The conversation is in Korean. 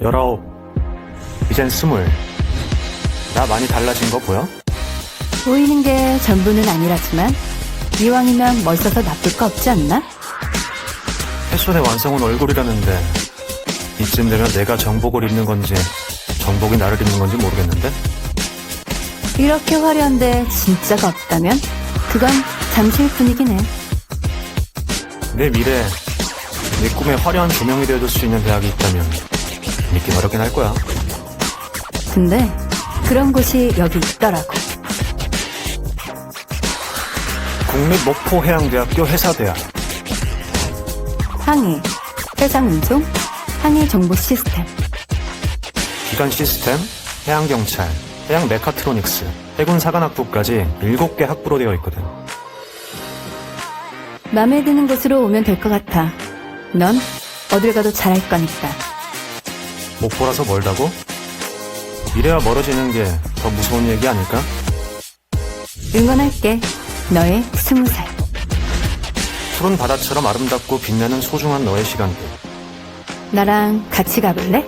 열아홉, 이젠 스물. 나 많이 달라진 거 보여? 보이는 게 전부는 아니라지만 이왕이면 멋있어서 나쁠 거 없지 않나? 패션의 완성은 얼굴이라는데 이쯤 되면 내가 정복을 입는 건지 정복이 나를 입는 건지 모르겠는데 이렇게 화려한데 진짜가 없다면 그건 잠시일 뿐이긴 해. 내 미래, 내 꿈에 화려한 조명이 되어줄 수 있는 대학이 있다면 어렵긴 할 거야. 근데 그런 곳이 여기 있더라고. 국립 목포해양대학교 회사대학. 항해, 해상운송, 항해 정보 시스템. 기관 시스템, 해양경찰, 해양 메카트로닉스, 해군 사관학부까지 7개 학부로 되어 있거든. 마음에 드는 곳으로 오면 될 것 같아. 넌 어딜 가도 잘할 거니까. 목포라서 멀다고? 미래와 멀어지는 게 더 무서운 얘기 아닐까? 응원할게. 너의 스무 살. 푸른 바다처럼 아름답고 빛나는 소중한 너의 시간들. 나랑 같이 가볼래?